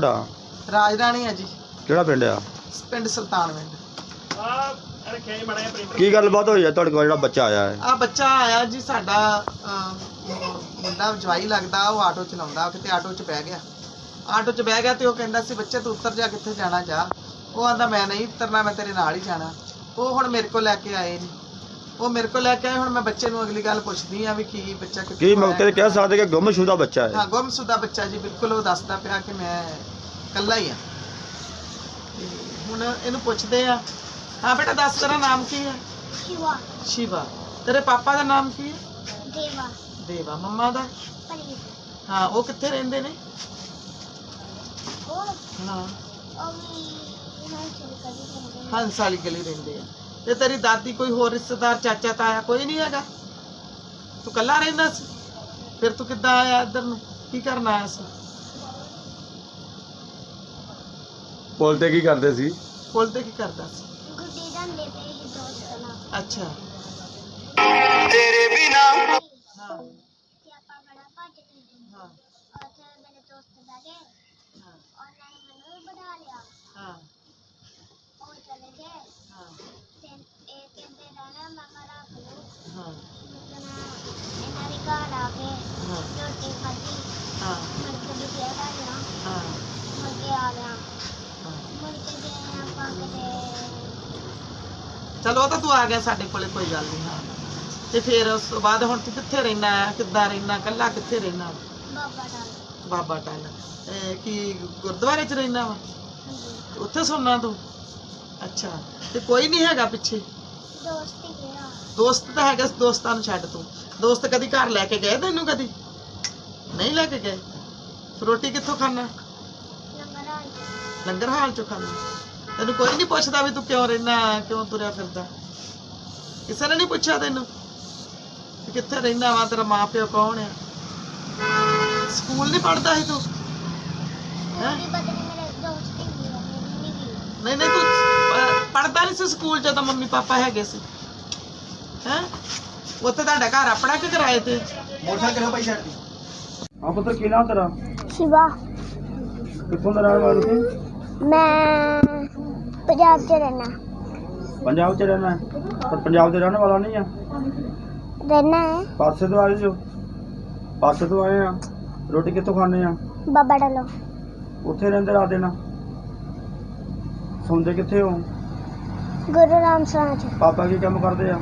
ਤੁਹਾਡਾ? ਰਾਜਰਾਣੀ ਆ ਜੀ। ਕਿਹੜਾ ਪਿੰਡ ਆ? ਪਿੰਡ ਸੁਲਤਾਨਵਿੰਡ ਕੀ ਗੱਲਬਾਤ ਹੋਈ ਆ ਤੁਹਾਡੇ ਕੋਲ? ਜਿਹੜਾ ਬੱਚਾ ਆਇਆ ਹੈ। ਆ ਬੱਚਾ ਆਇਆ ਜੀ ਸਾਡਾ ਅਮ, ਮੁੰਡਾ ਜਵਾਈ ਲੱਗਦਾ ਉਹ ਆਟੋ ਚਲਾਉਂਦਾ ਕਿਤੇ ਆਟੋ 'ਚ ਬਹਿ ਗਿਆ। ਆਟੋ 'ਚ ਬਹਿ ਗਿਆ ਤੇ ਉਹ ਕਹਿੰਦਾ ਸੀ ਬੱਚੇ ਤੂੰ ਉੱਤਰ ਜਾ ਕਿੱਥੇ ਜਾਣਾ ਜਾ? ਉਹ ਆਂਦਾ ਮੈਂ ਨਹੀਂ ਉਤਰਨਾ ਮੈਂ ਤੇਰੇ ਨਾਲ ਹੀ ਜਾਣਾ। ਉਹ ਹੁਣ ਮੇਰੇ ਕੋਲ ਲੈ ਕੇ ਆਏ ਨੇ। ਉਹ ਮੇਰੇ ਕੋਲ ਲੈ ਕੇ ਆਏ ਹੁਣ ਮੈਂ ਬੱਚੇ ਨੂੰ ਅਗਲੀ ਗੱਲ ਪੁੱਛਦੀ ਆ ਵੀ ਕੀ ਬੱਚਾ ਕਿੱਥੋਂ ਕੀ ਮੌਕੇ ਤੇ ਆਇਆ? ਕਹਿ ਸਕਦੇ ਕਿ ਗੁੰਮਸ਼ੁਦਾ ਬੱਚਾ ਹੈ ਹਾਂ ਗੁੰਮਸ਼ੁਦਾ ਬੱਚਾ ਜੀ ਬਿਲਕੁਲ ਉਹ ਦੱਸਦਾ ਪਿਆ ਕਿ ਮੈਂ ਇਕੱਲਾ ਹੀ ਆ ਤੇ ਹੁਣ ਇਹਨੂੰ ਪੁੱਛਦੇ ਆ ਹਾਂ ਬੇਟਾ ਦੱਸ ਤੇਰਾ ਨਾਮ ਕੀ ਹੈ शिवा ਸ਼ਿਵਾ ਤੇਰੇ ਪਾਪਾ ਦਾ ਨਾਮ ਕੀ ਹੈ देवा ਦੇਵਾ ਮੰਮਾ ਦਾ पलीस ਹਾਂ ਉਹ ਕਿੱਥੇ ਰਹਿੰਦੇ ਨੇ और ਹਾਂ अभी यहाँ चल कर भी करते हैं ਹੰਸ ਵਾਲੀ ਗਲੀ ਰਹਿੰਦੇ ਆ ਤੇ ਤੇਰੀ ਦਾਦੀ ਕੋਈ ਹੋਰ ਰਿਸ਼ਤੇਦਾਰ ਚਾਚਾ ਤਾਇਆ ਕੋਈ ਨਹੀਂ ਹੈਗਾ। ਤੂੰ ਕੱਲਾ ਰਹਿੰਦਾ ਸੀ। ਫਿਰ ਤੂੰ ਕਿੱਦਾਂ ਆਇਆ ਇੱਧਰ ਨੂੰ? ਕੀ ਕਰਨ ਆਇਆ ਸੀ? ਪੁੱਲ ਕੀ ਕਰਦੇ ਸੀ? ਪੁੱਲ ਕੀ ਕਰਦਾ ਸੀ? ਅੱਛਾ। ਤੇਰੇ ਬਿਨਾ ਚਲੋ ਉਹ ਤਾਂ ਤੂੰ ਆ ਗਿਆ ਸਾਡੇ ਕੋਲੇ ਕੋਈ ਗੱਲ ਨਹੀਂ ਹਾਂ ਤੇ ਫਿਰ ਉਸ ਤੋਂ ਬਾਅਦ ਹੁਣ ਤੂੰ ਕਿੱਥੇ ਰਹਿਣਾ ਹੈ? ਕਿੱਦਾਂ ਰਹਿਣਾ ਕੱਲਾ ਕਿੱਥੇ ਰਹਿਣਾ ਬਾਬਾ ਡਾਲ ਬਾਬਾ ਟਾਲ। ਇਹ ਕੀ ਗੁਰਦੁਆਰੇ 'ਚ ਰਹਿਣਾ ਵਾ? ਉੱਥੇ ਸੌਣਾ ਤੂੰ? ਅੱਛਾ। ਤੇ ਕੋਈ ਨਹੀਂ ਹੈਗਾ ਪਿੱਛੇ? ਦੋਸਤੀ ਗਿਆ ਦੋਸਤ ਤਾਂ ਹੈਗਾ ਦੋਸਤਾਂ ਨੂੰ ਛੱਡ ਤੂੰ। ਦੋਸਤ ਕਦੀ ਘਰ ਲੈ ਕੇ ਗਏ ਤੈਨੂੰ ਕਦੀ? ਨਹੀਂ ਲੈ ਕੇ ਗਏ? ਫਿਰ ਰੋਟੀ ਕਿੱਥੋਂ ਖਾਣਾ ਲੰਗਰ ਹਾਲ ਚੋਂ। ਖਾਣਾ ਤੈਨੂੰ ਕੋਈ ਨਹੀਂ ਪੁੱਛਦਾ ਵੀ ਤੂੰ ਕਿਉਂ ਰਹਿਣਾ ਕਿਉਂ ਤੁਰਿਆ ਫਿਰਦਾ? ਕਿਸੇ ਨੇ ਨਹੀਂ ਪੁੱਛਿਆ ਤੈਨੂੰ ਕਿ ਕਿੱਥੇ ਰਹਿੰਦਾ ਵਾ ਤੇਰਾ ਮਾਂ ਪਿਓ ਕੌਣ ਆ? ਸਕੂਲ ਨਹੀਂ ਪੜਦਾ ਸੀ ਤੂੰ? ਹੈਂ? ਨਹੀਂ ਨਹੀਂ ਤੂੰ ਪੜਦਾ ਨਹੀਂ ਸੀ ਸਕੂਲ ਜਦੋਂ ਮੰਮੀ ਪਾਪਾ ਹੈਗੇ ਸੀ। ਹੈ? ਉੱਥੇ ਤੁਹਾਡਾ ਘਰ ਆਪਣਾ ਕਿ ਕਿਰਾਏ ਤੇ? ਆ ਪੁੱਤਰ ਕੀ ਨਾਮ ਤੇਰਾ? ਸ਼ਿਵਾ। ਕਿੱਥੋਂ ਦਾ ਰਹਿਣ ਵਾਲਾ ਤੂੰ ਮੈਂ ਪੰਜਾਬ 'ਚ ਰਹਿਣਾ। ਪੰਜਾਬ 'ਚ ਰਹਿਣਾ? ਹੈ? ਪਰ ਪੰਜਾਬ ਦੇ ਰਹਿਣ ਵਾਲਾ ਨਹੀਂ ਆ? ਰਹਿਣਾ ਹੈ। ਪਾਸੇ ਤੋਂ ਆਏ ਜੋ? ਪਾਸੇ ਤੋਂ ਆਏ ਆ? ਰੋਟੀ ਕਿੱਥੋਂ ਖਾਣੇ ਆ? ਬਾਬਾ ਡਾਲੋ। ਉੱਥੇ ਰਹਿੰਦੇ ਰਾਤ ਦੇਣਾ ਸੌਂਦੇ ਕਿੱਥੇ ਹੋ? ਗੁਰੂ ਰਾਮ ਸਰਾਂ 'ਚ। ਪਾਪਾ ਕੀ ਕੰਮ ਕਰਦੇ ਆ?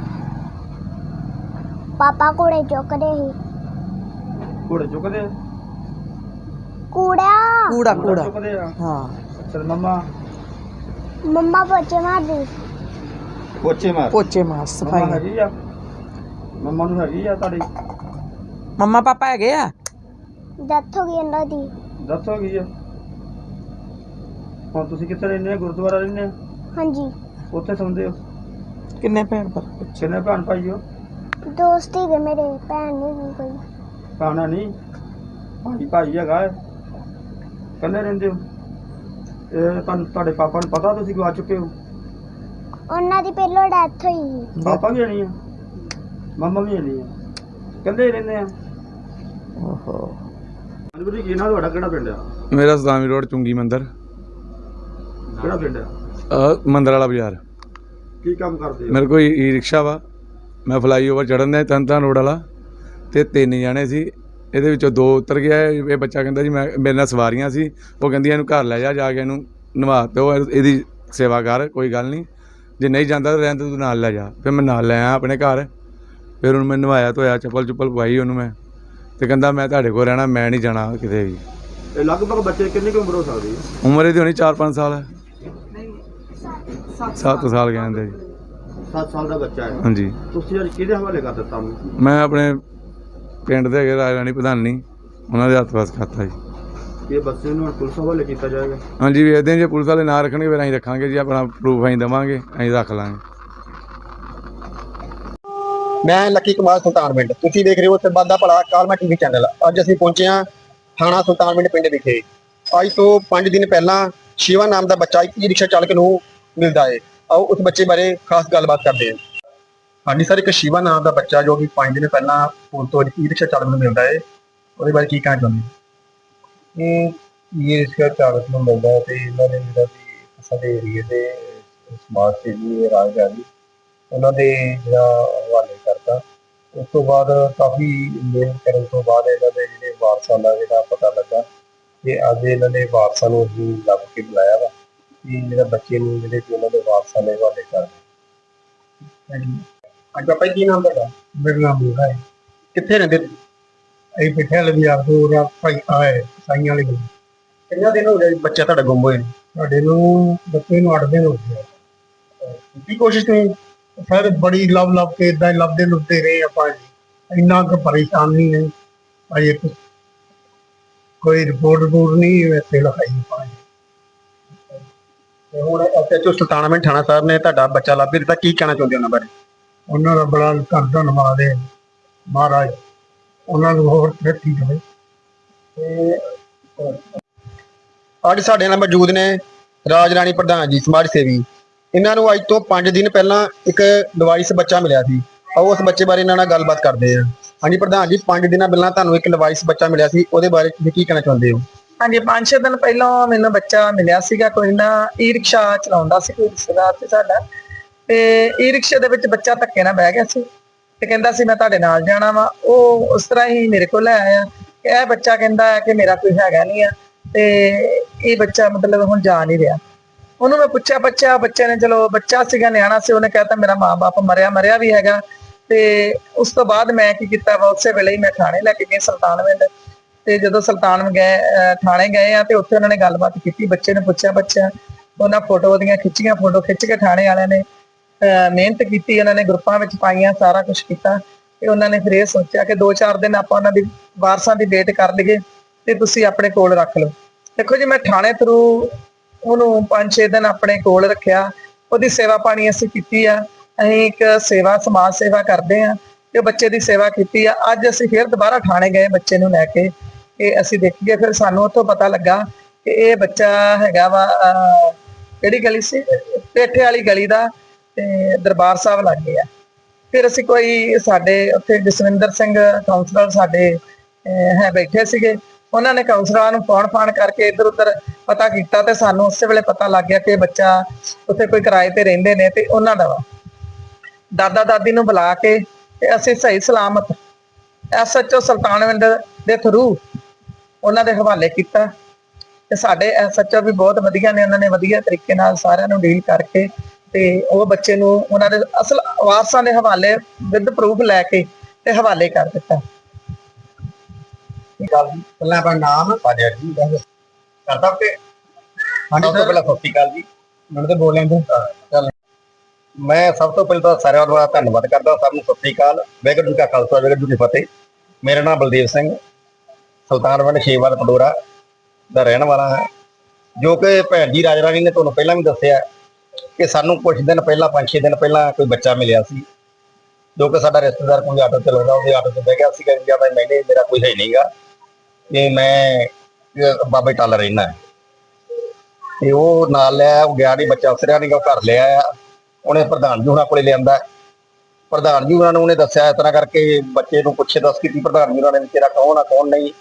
ਪਾਪਾ ਕੂੜੇ ਚੁੱਕਦੇ ਸੀ। ਘੋੜੇ ਚੁੱਕਦੇ? ਆ ਕੂੜਾ ਕੂੜਾ ਘੋੜਾ। ਚੁੱਕਦੇ ਆ? ਹਾਂ। ਅੱਛਾ ਤੇ ਮੰਮਾ? ਮੰਮਾ ਪੋਚੇ ਮਾਰਦੀ। ਪੋਚੇ ਮਾਰ। ਪੋਚੇ ਮਾਰ ਮੰਮਾ ਹੈਗੀ ਆ। ਮੰਮਾ ਨੂੰ ਹੈਗੀ ਆ ਤੁਹਾਡੀ। ਮੰਮਾ ਪਾਪਾ ਹੈਗੇ ਆ? ਡੈਥ ਹੋ ਗਈ ਇਹਨਾਂ ਦੀ। ਦੱਸੋ ਕੀ ਆ। ਹੁਣ ਤੁਸੀਂ ਕਿੱਥੇ ਰਹਿੰਦੇ ਆ ਗੁਰਦੁਆਰਾ ਰਹਿੰਦੇ ਆ ਹਾਂਜੀ। ਉੱਥੇ ਸੌਂਦੇ ਹੋ? ਕਿੰਨੇ ਭੈਣ ਭਰਾ? ਕਿੰਨੇ ਭੈਣ ਭਾਈ ਹੋ? ਦੋਸਤੀ ਦੇ ਮੇਰੇ ਭੈਣ ਨਹੀਂ ਗਈ ਕੋਈ। ਭੈਣਾਂ ਨਹੀਂ ਭਾਈ ਭਾਈ ਹੈਗਾ ਹੈ ਕੱਲੇ ਰਹਿੰਦੇ ਹੋ? ਇਹ ਤੁਹਾਨੂੰ ਤੁਹਾਡੇ ਪਾਪਾ ਨੂੰ ਪਤਾ ਤੁਸੀਂ ਗਵਾ ਚੁੱਕੇ ਹੋ? ਉਹਨਾਂ ਦੀ ਪਹਿਲੋਂ ਡੈਥ ਹੋਈ ਸੀ। ਪਾਪਾ ਵੀ ਨਹੀਂ ਆ? ਮੰਮਾ ਵੀ ਨਹੀਂ ਆ? ਹੀ ਰਹਿੰਦੇ ਆ। ਓਹੋ। ਅਨੁਭੂਤੀ ਕੀ ਨਾਲ ਤੁਹਾਡਾ? ਕਿਹੜਾ ਪਿੰਡ ਆ? ਮੇਰਾ ਸਲਾਮੀ ਰੋਡ ਚੁੰਗੀ ਮੰਦਰ। ਕਿਹੜਾ ਪਿੰਡ ਆ? ਅਹ ਮੰਦਰ ਵਾਲਾ ਬਾਜ਼ਾਰ। ਕੀ ਕੰਮ ਕਰਦੇ ਹੋ? ਮੇਰੇ ਕੋਲ ਈ ਰਿਕਸ਼ਾ ਵਾ। ਮੈਂ ਫਲਾਈਓਵਰ ਚੜਨ ਦਾ ਤਨਤਨ ਰੋਡ ਵਾਲਾ। ਤੇ ਤਿੰਨ ਜਾਣੇ ਸੀ। ਇਹਦੇ ਵਿੱਚੋਂ ਦੋ ਉਤਰ ਗਿਆ ਇਹ ਬੱਚਾ ਕਹਿੰਦਾ ਜੀ ਮੈਂ ਮੇਰੇ ਨਾਲ ਸਵਾਰੀਆਂ ਸੀ। ਉਹ ਕਹਿੰਦੀ ਇਹਨੂੰ ਘਰ ਲੈ ਜਾ ਜਾ ਕੇ ਇਹਨੂੰ ਨਵਾ ਦਿਓ ਇਹ- ਇਹਦੀ ਸੇਵਾ ਕਰ ਕੋਈ ਗੱਲ ਨਹੀਂ। ਜੇ ਨਹੀਂ ਜਾਂਦਾ ਤਾਂ ਰਹਿਣ ਦੇ ਤੂੰ ਨਾਲ ਲੈ ਜਾ। ਫਿਰ ਮੈਂ ਨਾਲ ਲੈ ਆਇਆ ਆਪਣੇ ਘਰ। ਫਿਰ ਉਹਨੂੰ ਮੈਂ ਨਵਾਇਆ ਧੋਇਆ ਚੱਪਲ ਚੁੱਪਲ ਪਵਾਈ ਉਹਨੂੰ ਮੈਂ। ਤੇ ਕਹਿੰਦਾ ਮੈਂ ਤੁਹਾਡੇ ਕੋਲ ਰਹਿਣਾ ਮੈਂ ਨਹੀਂ ਜਾਣਾ ਕਿਤੇ ਵੀ। ਇਹ ਲਗਭਗ ਬੱਚੇ ਕਿੰਨੀ ਕੁ ਉਮਰ ਹੋ ਸਕਦੀ ਹੈ? ਉਮਰ ਇਹਦੀ ਹੋਣੀ 4-5 ਸਾਲ ਹੈ। ਨਹੀਂ 7 ਸਾਲ। ਕਹਿੰਦੇ। ਜੀ 7 ਸਾਲ ਦਾ ਬੱਚਾ ਹੈ। ਹਾਂਜੀ। ਤੁਸੀਂ ਅੱਜ ਕਿਹਦੇ ਹਵਾਲੇ ਕਰ ਦਿੱਤਾ ਮੈਂ ਆਪਣੇ ਪਿੰਡ ਦੇ ਹੈਗੇ ਰਾਜਰਾਣੀ ਪ੍ਰਧਾਨੀ ਉਹਨਾਂ ਦੇ ਹੱਥ ਪਾਸ ਖਾਤਾ ਜੀ। ਇਹ ਬੱਚੇ ਨੂੰ ਹੁਣ ਪੁਲਿਸ ਹਵਾਲੇ ਕੀਤਾ ਜਾਏਗਾ? ਹਾਂਜੀ ਵੇਖਦੇ ਹਾਂ ਜੇ ਪੁਲਿਸ ਵਾਲੇ ਨਾ ਰੱਖਣਗੇ ਫਿਰ ਅਸੀਂ ਰੱਖਾਂਗੇ ਜੀ ਆਪਣਾ ਪ੍ਰੂਫ ਅਸੀਂ ਦੇਵਾਂਗੇ ਅਸੀਂ ਰੱਖ ਲਾਂਗੇ। ਮੈਂ ਲੱਕੀ ਕੁਮਾਰ ਸੁਲਤਾਨਵਿੰਡ ਤੁਸੀਂ ਦੇਖ ਰਹੇ ਹੋ ਸਰਬੱਤ ਦਾ ਭਲਾ ਕਾਲਮਾ ਟੀਵੀ ਚੈਨਲ। ਅੱਜ ਅਸੀਂ ਪਹੁੰਚੇ ਹਾਂ ਥਾਣਾ ਸੁਲਤਾਨਵਿੰਡ ਪਿੰਡ ਵਿਖੇ। ਅੱਜ ਤੋਂ 5 ਦਿਨ ਪਹਿਲਾਂ ਸ਼ਿਵਾ ਨਾਮ ਦਾ ਬੱਚਾ ਇੱਕ ਈ ਰਿਕਸ਼ਾ ਚਾਲਕ ਨੂੰ ਮਿਲਦਾ ਹੈ ਆਓ ਉਸ ਬੱਚੇ ਬਾਰੇ ਖਾਸ ਗੱਲਬਾਤ ਕਰਦੇ ਹਾਂ। ਹਾਂਜੀ ਸਰ ਇੱਕ ਸ਼ਿਵਾ ਨਾਮ ਦਾ ਬੱਚਾ ਜੋ ਕਿ 5 ਦਿਨ ਪਹਿਲਾਂ ਪੁਲ ਤੋਂ ਈ ਰਿਕਸ਼ਾ ਚਾਲਕ ਨੂੰ ਮਿਲਦਾ ਹੈ ਉਹਦੇ ਬਾਰੇ ਕੀ ਕਹਿਣਾ ਚਾਹੁੰਦੇ? ਇਹ ਇਹ ਇਸਕਾ ਚਾਲਕ ਨੂੰ ਮਿਲਦਾ ਹੈ ਤੇ ਇਹਨਾਂ ਨੇ ਜਿਹੜਾ ਵੀ ਸਾਡੇ ਏਰੀਏ ਦੇ ਸਮਾਜ ਸੇਵੀ ਰਾਜਗਾਰੀ ਉਹਨਾਂ ਦੇ ਜਿਹੜਾ ਹਵਾਲੇ ਕਰਤਾ। ਉਸ ਤੋਂ ਬਾਅਦ ਕਾਫੀ ਮੇਲ ਕਰਨ ਤੋਂ ਬਾਅਦ ਇਹਨਾਂ ਦੇ ਜਿਹੜੇ ਵਾਰਸਾਂ ਦਾ ਜਿਹੜਾ ਪਤਾ ਲੱਗਾ ਕਿ ਅੱਜ ਇਹਨਾਂ ਦੇ ਵਾਰਸਾਂ ਨੂੰ ਅਸੀਂ ਲੱਭ ਕੇ ਬੁਲਾਇਆ ਵਾ ਕਿ ਜਿਹੜਾ ਬੱਚੇ ਨੂੰ ਜਿਹੜੇ ਕਿ ਉਹਨਾਂ ਦੇ ਵਾਰਸਾਂ ਦੇ ਹਵਾਲੇ ਕਰ ਅੱਜ ਜੀ ਕੀ ਨਾਮ ਤੁਹਾਡਾ? ਮੇਰਾ ਨਾਮ ਮੂਹਾ ਹੈ। ਕਿੱਥੇ ਰਹਿੰਦੇ ਤੁਸੀਂ? ਅਸੀਂ ਪਿੱਠੇ ਵਾਲੇ ਬਾਜ਼ਾਰ ਤੋਂ ਰਾਤ ਭਾਈ ਆਏ ਸਾਈਆਂ ਵਾਲੇ ਕੋਲ। ਕਿੰਨਾ ਦਿਨ ਹੋ ਗਏ ਬੱਚਾ ਤੁਹਾਡਾ ਗੁੰਮ ਹੋਏ ਸਾਡੇ ਨੂੰ ਬੱਚੇ ਨੂੰ 8 ਦਿਨ ਹੋ ਗਏ ਕੀ ਕੋਸ਼ਿਸ਼ ਤੁਸੀਂ? ਫਿਰ ਬੜੀ ਲੱਭ ਲੱਭ ਕੇ ਇਦਾਂ ਲੱਭਦੇ ਲੁੱਟਦੇ ਰਹੇ ਆਪਾਂ ਜੀ। ਇੰਨਾ ਕੁ ਪਰੇਸ਼ਾਨ ਨਹੀਂ ਹੈ। ਕੁਛ- ਕੋਈ ਰਿਪੋਰਟ ਰਿਪੋਰਟ ਨਹੀਂ ਵੈਸੇ ਲਿਖਾਈ ਪਾਈ ਤੇ ਹੁਣ ਐਸਐਚਓ ਸੁਲਤਾਨਵਿੰਦ ਥਾਣਾ ਸਾਹਿਬ ਨੇ ਤੁਹਾਡਾ ਬੱਚਾ ਲੱਭ ਕੇ ਦਿੱਤਾ। ਕੀ ਕਹਿਣਾ ਚਾਹੁੰਦੇ ਉਹਨਾਂ ਬਾਰੇ? ਉਹਨਾਂ ਦਾ ਬੜਾ ਘਰ ਧੰਨਵਾਦ ਹੈ, ਮਹਾਰਾਜ। ਉਹਨਾਂ ਨੂੰ ਹੋਰ ਤਰੱਕੀ ਦੇਵੇ। ਤੇ ਅੱਜ ਸਾਡੇ ਨਾਲ ਮੌਜੂਦ ਨੇ ਰਾਜ ਰਾਣੀ ਪ੍ਰਧਾਨ ਜੀ, ਸਮਾਜ ਸੇਵੀ। ਇਹਨਾਂ ਨੂੰ ਅੱਜ ਤੋਂ 5 ਦਿਨ ਪਹਿਲਾਂ ਇੱਕ ਡਿਵਾਈਸ ਬੱਚਾ ਮਿਲਿਆ ਸੀ। ਆਓ ਉਸ ਬੱਚੇ ਬਾਰੇ ਇਹਨਾਂ ਨਾਲ ਗੱਲਬਾਤ ਕਰਦੇ ਹਾਂ। ਹਾਂਜੀ ਪ੍ਰਧਾਨ ਜੀ 5 ਦਿਨਾਂ ਪਹਿਲਾਂ ਤੁਹਾਨੂੰ ਇੱਕ ਡਿਵਾਈਸ ਬੱਚਾ ਮਿਲਿਆ ਸੀ। ਉਹਦੇ ਬਾਰੇ ਤੁਸੀਂ ਕੀ ਕਹਿਣਾ ਚਾਹੁੰਦੇ ਹੋ? ਹਾਂਜੀ, ਪੰਜ ਛੇ ਦਿਨ ਪਹਿਲਾਂ ਮੈਨੂੰ ਬੱਚਾ ਮਿਲਿਆ ਸੀਗਾ। ਕੋਈ ਨਾ ਈ ਰਿਕਸ਼ਾ ਚਲਾਉਂਦਾ ਸੀ ਕੋਈ ਰਿਸ਼ਤੇਦਾਰ ਤੇ ਸਾਡਾ। ਤੇ ਈ ਰਿਕਸ਼ੇ ਦੇ ਵਿੱਚ ਬੱਚਾ ਧੱਕੇ ਨਾਲ ਬਹਿ ਗਿਆ ਸੀ ਤੇ ਕਹਿੰਦਾ ਸੀ, ਮੈਂ ਤੁਹਾਡੇ ਨਾਲ ਜਾਣਾ ਵਾ। ਉਹ ਉਸ ਤਰ੍ਹਾਂ ਹੀ ਮੇਰੇ ਕੋਲ ਲੈ ਆਇਆ। ਕਿ ਇਹ ਬੱਚਾ ਕਹਿੰਦਾ ਹੈ ਕਿ ਮੇਰਾ ਕੋਈ ਹੈਗਾ ਨਹੀਂ ਆ ਤੇ ਇਹ ਬੱਚਾ ਮਤਲਬ ਹੁਣ ਜਾ ਨਹੀਂ ਰਿਹਾ। ਉਹਨੂੰ ਮੈਂ ਪੁੱਛਿਆ ਬੱਚਾ ਬੱਚੇ ਨੇ ਚਲੋ ਬੱਚਾ ਸੀਗਾ, ਨਿਆਣਾ ਸੀ, ਉਹਨੇ ਕਹਿਤਾ ਮੇਰਾ ਮਾਂ-ਬਾਪ ਮਰਿਆ ਮਰਿਆ ਵੀ ਹੈਗਾ। ਤੇ ਉਸ ਤੋਂ ਬਾਅਦ ਮੈਂ ਕੀ ਕੀਤਾ ਵਾ, ਉਸੇ ਵੇਲੇ ਹੀ ਮੈਂ ਥਾਣੇ ਲੈ ਕੇ ਗਈ ਸੁਲਤਾਨਵਿੰਦ ਤੇ ਜਦੋਂ ਸੁਲਤਾਨ ਗਏ ਥਾਣੇ ਗਏ ਆ ਤੇ ਉੱਥੇ ਉਹਨਾਂ ਨੇ ਗੱਲਬਾਤ ਕੀਤੀ, ਬੱਚੇ ਨੇ ਪੁੱਛਿਆ ਬੱਚਾ ਉਹਨਾਂ ਫੋਟੋ ਦੀਆਂ ਖਿੱਚੀਆਂ, ਫੋਟੋ ਖਿੱਚ ਕੇ ਥਾਣੇ ਵਾਲਿਆਂ ਨੇ ਮਿਹਨਤ ਕੀਤੀ ਉਹਨਾਂ ਨੇ ਗਰੁੱਪਾਂ ਵਿੱਚ ਪਾਈਆਂ ਸਾਰਾ ਕੁਝ ਕੀਤਾ ਤੇ ਉਹਨਾਂ ਨੇ ਫਿਰ ਇਹ ਸੋਚਿਆ ਕਿ 2-4 ਦਿਨ ਆਪਾਂ ਉਹਨਾਂ ਦੀ ਵਾਰਸਾਂ ਦੀ ਵੇਟ ਕਰ ਲਈਏ ਤੇ ਤੁਸੀਂ ਆਪਣੇ ਕੋਲ ਰੱਖ ਲਓ। ਦੇਖੋ ਜੀ ਮੈਂ ਥਾਣੇ ਥਰੂ ਉਹਨੂੰ 5-6 ਦਿਨ ਆਪਣੇ ਕੋਲ ਰੱਖਿਆ। ਉਹਦੀ ਸੇਵਾ ਪਾਣੀ ਅਸੀਂ ਕੀਤੀ ਆ। ਅਸੀਂ ਇੱਕ ਸੇਵਾ ਸਮਾਜ ਸੇਵਾ ਕਰਦੇ ਆ ਤੇ ਉਹ ਬੱਚੇ ਦੀ ਸੇਵਾ ਕੀਤੀ ਆ। ਅੱਜ ਅਸੀਂ ਫਿਰ ਦੁਬਾਰਾ ਥਾਣੇ ਗਏ ਬੱਚੇ ਨੂੰ ਲੈ ਕੇ ਕਿ ਅਸੀਂ ਦੇਖੀਏ ਫਿਰ ਸਾਨੂੰ ਉੱਥੋਂ ਪਤਾ ਲੱਗਾ ਕਿ ਇਹ ਬੱਚਾ ਹੈਗਾ ਵਾ ਅਹ, ਕਿਹੜੀ ਗਲੀ ਸੀ? ਪੇਠੇ ਵਾਲੀ ਗਲੀ ਦਾ। ਤੇ ਦਰਬਾਰ ਸਾਹਿਬ ਲੱਗੇ ਆ। ਫਿਰ ਅਸੀਂ ਕੋਈ ਸਾਡੇ ਉੱਥੇ ਜਸਵਿੰਦਰ ਸਿੰਘ ਕਾਉਂਸਲਰ ਸਾਡੇ ਹੈ ਬੈਠੇ ਸੀਗੇ। ਉਹਨਾਂ ਨੇ ਕਾਉਂਸਲਰਾਂ ਨੂੰ ਫੋਨ ਫਾਨ ਕਰਕੇ ਇੱਧਰ ਉੱਧਰ ਪਤਾ ਕੀਤਾ ਤੇ ਸਾਨੂੰ ਉਸੇ ਵੇਲੇ ਪਤਾ ਲੱਗ ਗਿਆ ਕਿ ਬੱਚਾ ਉੱਥੇ ਕੋਈ ਕਿਰਾਏ ਤੇ ਰਹਿੰਦੇ ਨੇ ਤੇ ਉਹਨਾਂ ਦਾ ਵਾ। ਦਾਦਾ ਦਾਦੀ ਨੂੰ ਬੁਲਾ ਕੇ ਤੇ ਅਸੀਂ ਸਹੀ ਸਲਾਮਤ ਐਸਐਚਓ ਸੁਲਤਾਨਵਿੰਦ ਦੇ ਥਰੂ ਉਹਨਾਂ ਦੇ ਹਵਾਲੇ ਕੀਤਾ। ਤੇ ਸਾਡੇ ਐਸਐਚਓ ਵੀ ਬਹੁਤ ਵਧੀਆ ਨੇ, ਉਹਨਾਂ ਨੇ ਵਧੀਆ ਤਰੀਕੇ ਨਾਲ ਸਾਰਿਆਂ ਨੂੰ ਡੀਲ ਕਰਕੇ ਤੇ ਉਹ ਬੱਚੇ ਨੂੰ ਉਹਨਾਂ ਦੇ ਅਸਲ ਵਾਰਸਾਂ ਦੇ ਹਵਾਲੇ ਵਿਦ ਪ੍ਰੂਫ ਲੈ ਕੇ ਤੇ ਹਵਾਲੇ ਕਰ ਦਿੱਤਾ। ਪਹਿਲਾਂ ਆਪਣਾ ਨਾਮ ਪਾਜਾ ਜੀ ਕਰਦਾ ਕਿ ਹਾਂਜੀ ਸਰ ਪਹਿਲਾਂ ਸਤਿ ਸ਼੍ਰੀ ਅਕਾਲ ਜੀ। ਮੈਨੂੰ ਤਾਂ ਬੋਲ ਲੈਂਦੇ। ਚੱਲ। ਮੈਂ ਸਭ ਤੋਂ ਪਹਿਲਾਂ ਤਾਂ ਸਾਰਿਆਂ ਦਾ ਧੰਨਵਾਦ ਕਰਦਾ ਸਭ ਨੂੰ ਸਤਿ ਸ਼੍ਰੀ ਅਕਾਲ। ਵਾਹਿਗੁਰੂ ਜੀ ਕਾ ਖਾਲਸਾ ਵਾਹਿਗੁਰੂ ਜੀ ਕੀ ਫਤਿਹ। ਮੇਰਾ ਨਾਮ ਬਲਦੇਵ ਸਿੰਘ ਸੁਲਤਾਨਵਿੰਡ ਸ਼ੇਵਾਲ ਪਡੋਰਾ ਦਾ ਰਹਿਣ ਵਾਲਾ ਹਾਂ। ਜੋ ਕਿ ਭੈਣ ਜੀ ਰਾਜ ਰਾਣੀ ਨੇ ਤੁਹਾਨੂੰ ਪਹਿਲਾਂ ਵੀ ਦੱਸਿਆ ਕਿ ਸਾਨੂੰ ਕੁਝ ਦਿਨ ਪਹਿਲਾਂ 5-6 ਦਿਨ ਪਹਿਲਾਂ ਕੋਈ ਬੱਚਾ ਮਿਲਿਆ ਸੀ, ਜੋ ਕਿ ਸਾਡਾ ਰਿਸ਼ਤੇਦਾਰ ਕੋਈ ਆਟੋ ਚਲਾਉਂਦਾ ਉਹਦੇ ਆਟੋ 'ਚ ਬਹਿ ਗਿਆ ਸੀਗਾ ਇੰਡੀਆ ਮੈਂ ਮੈਨੇ ਮੇਰਾ ਕੋਈ ਹੈ ਨਹੀਂਗਾ, ਤੇ ਮੈਂ ਬਾਬੇ ਟਾਲ ਰਹਿਣਾ ਤੇ ਉਹ ਨਾਲ ਲਿਆ ਉਹ ਗਿਆ ਨਹੀਂ ਬੱਚਾ ਉਸਰਿਆ ਨਹੀਂ ਉਹ ਘਰ ਲਿਆ ਉਹਨੇ ਪ੍ਰਧਾਨ ਜੀ ਉਹਨਾਂ ਕੋਲੇ ਲਿਆਂਦਾ। ਪ੍ਰਧਾਨ ਜੀ ਉਹਨਾਂ ਨੂੰ ਉਹਨੇ ਦੱਸਿਆ ਇਸ ਤਰ੍ਹਾਂ ਕਰਕੇ ਬੱਚੇ ਨੂੰ ਪੁੱਛੇ, ਦੱਸ ਕੀਤੀ ਪ੍ਰਧਾਨ ਜੀ ਉਹਨਾਂ ਨੇ ਵੀ ਤੇਰਾ ਕੌਣ ਆ, ਕੌਣ ਨਹੀਂ।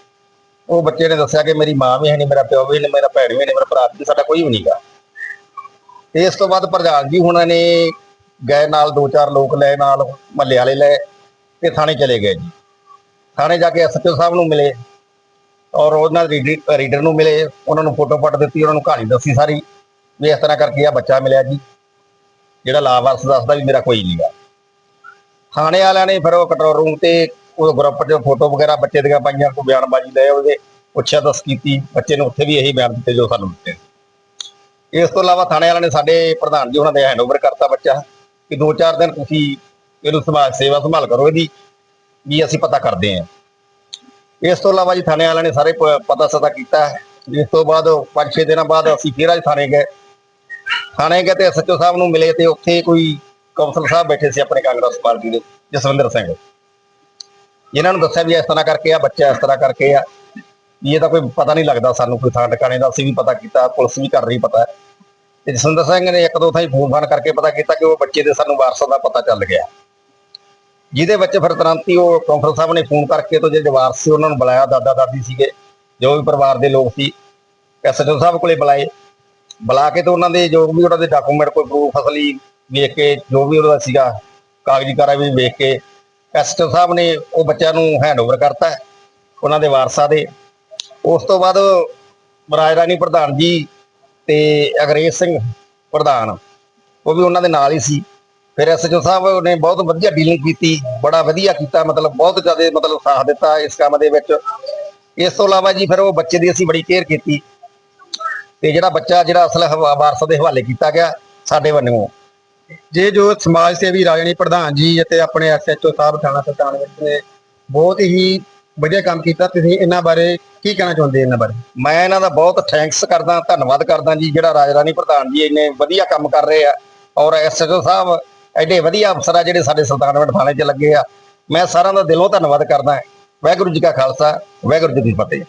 ਉਹ ਬੱਚੇ ਨੇ ਦੱਸਿਆ ਕਿ ਮੇਰੀ ਮਾਂ ਵੀ ਹੈ ਨਹੀਂ ਮੇਰਾ ਪਿਓ ਵੀ ਨਹੀਂ ਮੇਰਾ ਭੈਣ ਵੀ ਨਹੀਂ ਮੇਰਾ ਭਰਾ ਵੀ ਸਾਡਾ ਕੋਈ ਵੀ ਨਹੀਂਗਾ ਇਸ ਤੋਂ ਬਾਅਦ ਪ੍ਰਧਾਨ ਜੀ ਉਹਨਾਂ ਨੇ ਗਏ ਨਾਲ ਦੋ ਚਾਰ ਲੋਕ ਲਏ ਨਾਲ, ਮਹੱਲੇ ਵਾਲੇ ਲਏ ਤੇ ਥਾਣੇ ਚਲੇ ਗਏ ਜੀ। ਥਾਣੇ ਜਾ ਕੇ ਐਸਐਚਓ ਸਾਹਿਬ ਨੂੰ ਮਿਲੇ ਔਰ ਉਹਨਾਂ ਰੀਡਰ- ਰੀਡਰ ਨੂੰ ਮਿਲੇ, ਉਹਨਾਂ ਨੂੰ ਫੋਟੋ ਫਟ ਦਿੱਤੀ, ਉਹਨਾਂ ਨੂੰ ਕਹਾਣੀ ਦੱਸੀ ਸਾਰੀ ਵੀ ਇਸ ਤਰ੍ਹਾਂ ਕਰਕੇ ਆ ਬੱਚਾ ਮਿਲਿਆ ਜੀ। ਜਿਹੜਾ ਲਾਵਾਰਸ ਦੱਸਦਾ ਵੀ ਮੇਰਾ ਕੋਈ ਨਹੀਂ ਨਹੀਂਗਾ ਥਾਣੇ ਵਾਲਿਆਂ ਨੇ ਫਿਰ ਉਹ ਕੰਟਰੋਲ ਰੂਮ ਤੇ ਉਹ ਗਰੁੱਪ 'ਚ ਫੋਟੋ ਵਗੈਰਾ ਬੱਚੇ ਦੀਆਂ ਪਾਈਆਂ, ਕੋਈ ਬਿਆਨਬਾਜ਼ੀ ਲਏ ਉਹਦੇ ਪੁੱਛਿਆ ਦੱਸ ਕੀਤੀ, ਬੱਚੇ ਨੂੰ ਉੱਥੇ ਵੀ ਇਹੀ ਬਿਆਨ ਦਿੱਤੇ ਜੋ ਸਾਨੂੰ ਦਿੱਤੇ। ਇਸ ਤੋਂ ਇਲਾਵਾ ਥਾਣੇ ਵਾਲਿਆਂ ਨੇ ਸਾਡੇ ਪ੍ਰਧਾਨ ਜੀ ਉਹਨਾਂ ਦੇ ਹੈਂਡਓਵਰ ਕਰਤਾ ਬੱਚਾ, ਕਿ ਦੋ ਚਾਰ ਦਿਨ ਤੁਸੀਂ ਇਹਨੂੰ ਸਮਾਜ ਸੇਵਾ ਸੰਭਾਲ ਕਰੋ, ਇਹਦੀ ਵੀ ਅਸੀਂ ਪਤਾ ਕਰਦੇ ਹਾਂ। ਇਸ ਤੋਂ ਇਲਾਵਾ ਜੀ ਥਾਣੇ ਵਾਲਿਆਂ ਨੇ ਸਾਰੇ ਪ- ਪਤਾ ਸਤਾ ਕੀਤਾ। ਇਸ ਤੋਂ ਬਾਅਦ 5-6 ਦਿਨਾਂ ਬਾਅਦ ਅਸੀਂ ਫਿਰ ਅੱਜ ਥਾਣੇ ਗਏ। ਥਾਣੇ ਗਏ ਤੇ ਐਸਐਚਓ ਸਾਹਿਬ ਨੂੰ ਮਿਲੇ ਤੇ ਉੱਥੇ ਕੋਈ ਕੌਂਸਲ ਸਾਹਿਬ ਬੈਠੇ ਸੀ ਆਪਣੇ ਕਾਂਗਰਸ ਪਾਰਟੀ ਦੇ, ਜਸਵਿੰਦਰ ਸਿੰਘ। ਇਹਨਾਂ ਨੂੰ ਦੱਸਿਆ ਵੀ ਇਸ ਤਰ੍ਹਾਂ ਕਰਕੇ ਆ, ਬੱਚਾ ਇਸ ਤਰ੍ਹਾਂ ਕਰਕੇ ਆ। ਇਹ ਤਾਂ ਕੋਈ ਪਤਾ ਨਹੀਂ ਲੱਗਦਾ ਸਾਨੂੰ ਕੋਈ ਥਾਂ ਟਿਕਾਣੇ ਦਾ, ਅਸੀਂ ਵੀ ਪਤਾ ਕੀਤਾ, ਪੁਲਿਸ ਵੀ ਕਰ ਰਹੀ ਪਤਾ। ਤੇ ਜਸਵਿੰਦਰ ਸਿੰਘ ਨੇ ਇੱਕ ਦੋ ਥਾਈਂ ਫੋਨ ਫਾਨ ਕਰਕੇ ਪਤਾ ਕੀਤਾ ਕਿ ਉਹ ਬੱਚੇ ਦੇ ਸਾਨੂੰ ਵਾਰਸਾਂ ਦਾ ਪਤਾ ਚੱਲ ਗਿਆ। ਜਿਹਦੇ ਵਿੱਚ ਫਿਰ ਤੁਰੰਤ ਹੀ ਉਹ ਕਾਨਫਰੰਸ ਸਾਹਿਬ ਨੇ ਫੋਨ ਕਰਕੇ ਤੋਂ ਜਿਹੜੇ ਵਾਰਸ ਸੀ, ਉਹਨਾਂ ਨੂੰ ਬੁਲਾਇਆ। ਦਾਦਾ ਦਾਦੀ ਸੀਗੇ, ਜੋ ਵੀ ਪਰਿਵਾਰ ਦੇ ਲੋਕ ਸੀ, ਐਸਐਚਓ ਸਾਹਿਬ ਕੋਲੇ ਬੁਲਾਏ। ਬੁਲਾ ਕੇ ਤੇ ਉਹਨਾਂ ਦੇ ਜੋ ਵੀ ਉਹਨਾਂ ਦੇ ਡਾਕੂਮੈਂਟ, ਕੋਈ ਪ੍ਰੂਫ ਅਸਲੀ ਵੇਖ ਕੇ, ਜੋ ਵੀ ਉਹਦਾ ਸੀਗਾ, ਕਾਗਜ਼ੀ ਕਾਰਾ ਵੀ ਵੇਖ ਕੇ, ਐਸਐਚਓ ਸਾਹਿਬ ਨੇ ਉਹ ਬੱਚਿਆਂ ਨੂੰ ਹੈਂਡਓਵਰ ਕਰਤਾ ਉਹਨਾਂ ਦੇ ਵਾਰਸਾਂ ਦੇ। ਉਸ ਤੋਂ ਬਾਅਦ ਰਾਜ ਰਾਣੀ ਪ੍ਰਧਾਨ ਜੀ ਤੇ ਅਗਰੇਜ ਸਿੰਘ ਪ੍ਰਧਾਨ, ਉਹ ਵੀ ਉਹਨਾਂ ਦੇ ਨਾਲ ਹੀ ਸੀ। ਫਿਰ ਐਸਐਚਓ ਸਾਹਿਬ ਨੇ ਬਹੁਤ ਵਧੀਆ ਡੀਲਿੰਗ ਕੀਤੀ, ਬੜਾ ਵਧੀਆ ਕੀਤਾ, ਮਤਲਬ ਬਹੁਤ ਜ਼ਿਆਦਾ ਮਤਲਬ ਸਾਥ ਦਿੱਤਾ ਇਸ ਕੰਮ ਦੇ ਵਿੱਚ। ਇਸ ਤੋਂ ਇਲਾਵਾ ਜੀ ਫਿਰ ਉਹ ਬੱਚੇ ਦੀ ਅਸੀਂ ਬੜੀ ਕੇਅਰ ਕੀਤੀ। ਤੇ ਜਿਹੜਾ ਬੱਚਾ, ਜਿਹੜਾ ਅਸਲ ਹਵਾ- ਵਾਰਸ ਦੇ ਹਵਾਲੇ ਕੀਤਾ ਗਿਆ ਸਾਡੇ ਵੱਲੋਂ। ਜੇ ਜੋ ਸਮਾਜ ਸੇਵੀ ਰਾਜਣੀ ਪ੍ਰਧਾਨ ਜੀ ਅਤੇ ਆਪਣੇ ਐਸਐਚਓ ਸਾਹਿਬ ਥਾਣਾ ਸੁਲਤਾਨ ਵਿੱਚ ਨੇ ਬਹੁਤ ਹੀ ਵਧੀਆ ਕੰਮ ਕੀਤਾ, ਤੁਸੀਂ ਇਹਨਾਂ ਬਾਰੇ ਕੀ ਕਹਿਣਾ ਚਾਹੁੰਦੇ ਇਹਨਾਂ ਬਾਰੇ? ਮੈਂ ਇਹਨਾਂ ਦਾ ਬਹੁਤ ਥੈਂਕਸ ਕਰਦਾ, ਧੰਨਵਾਦ ਕਰਦਾ ਜੀ, ਜਿਹੜਾ ਰਾਜ ਪ੍ਰਧਾਨ ਜੀ ਇਹਨੇ ਵਧੀਆ ਕੰਮ ਕਰ ਰਹੇ ਆ। ਔਰ ਐਸਐਚਓ ਸਾਹਿਬ ਐਡੇ ਵਧੀਆ ਅਫਸਰ ਆ ਜਿਹੜੇ ਸਾਡੇ ਸੁਲਤਾਨਵਿੰਡ ਥਾਣੇ 'ਚ ਲੱਗੇ ਆ। ਮੈਂ ਸਾਰਿਆਂ ਦਾ ਦਿਲੋਂ ਧੰਨਵਾਦ ਕਰਦਾ। ਵਾਹਿਗੁਰੂ ਜੀ ਕਾ ਖਾਲਸਾ, ਵਾਹਿਗੁਰੂ ਜੀ ਕੀ ਫਤਿਹ।